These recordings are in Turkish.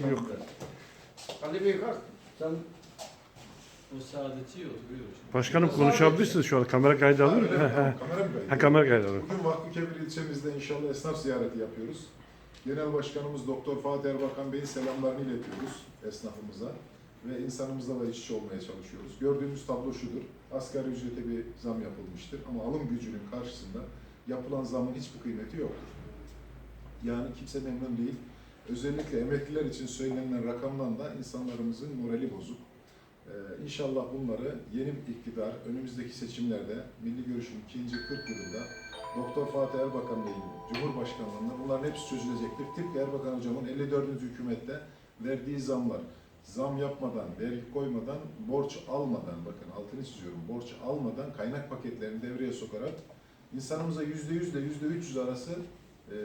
şey yok. Ali Bey kalk. Sen O saadeti şimdi. Başkanım konuşabilirsiniz şu an. Kamera kaydı mi? he. Tamam, Kamera mı kaydı? Ha kamera kaydı alır. Bugün Vakfıkebir ilçemizde inşallah esnaf ziyareti yapıyoruz. Genel Başkanımız Doktor Fatih Erbakan Bey'in selamlarını iletiyoruz esnafımıza ve insanımızla da iç içe olmaya çalışıyoruz. Gördüğümüz tablo şudur. Asgari ücrete bir zam yapılmıştır ama alım gücünün karşısında yapılan zamın hiçbir kıymeti yoktur. Yani kimse memnun değil. Özellikle emekliler için söylenen rakamdan da insanlarımızın morali bozuk. Ee, inşallah bunları yeni bir iktidar önümüzdeki seçimlerde Milli Görüş'ün ikinci 40 yılında Doktor Fatih Erbakan Bey'in Cumhurbaşkanlığında bunların hepsi çözülecektir. Tıpkı Erbakan Hocam'ın 54. hükümette verdiği zamlar, zam yapmadan, vergi koymadan, borç almadan, bakın altını çiziyorum, borç almadan kaynak paketlerini devreye sokarak insanımıza yüzde yüzle yüzde 300 arası e,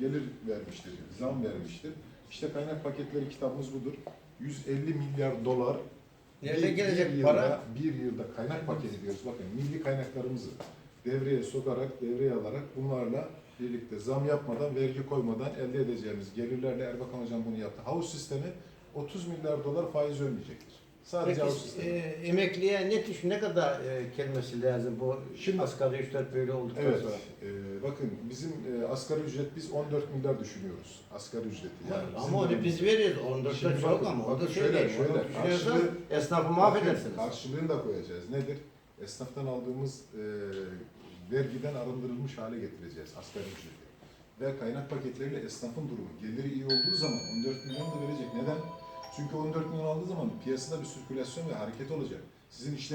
gelir vermiştir, zam vermiştir. İşte kaynak paketleri kitabımız budur. 150 milyar dolar nerede bir- gelecek bir yılda, para? Bir yılda kaynak paketi diyoruz. Bakın milli kaynaklarımızı devreye sokarak, devreye alarak bunlarla birlikte zam yapmadan, vergi koymadan elde edeceğimiz gelirlerle Erbakan Hocam bunu yaptı. Havuz sistemi 30 milyar dolar faiz ölmeyecektir. Sadece Peki e, emekliye ne tür ne kadar e, gelmesi lazım bu Şimdi- asgari ücret böyle olduktan Evet, sonra? e, bakın bizim e, asgari ücret biz 14 milyar düşünüyoruz. Asgari ücreti. Yani bizim ama onu dönemimizde. biz veriyoruz. 14'te Şimdi çok bakın, ama o bakın da şöyle, şey değil. şöyle, Onu düşünüyorsan karşılığı- esnafı Bakın, mahvedersiniz. Karşılığını da koyacağız. Nedir? Esnaftan aldığımız e, vergiden arındırılmış hale getireceğiz asgari ücreti. Ve kaynak paketleriyle esnafın durumu, geliri iyi olduğu zaman 14 milyon da verecek. Neden? Çünkü 14 milyon aldığı zaman piyasada bir sirkülasyon ve hareket olacak. Sizin işler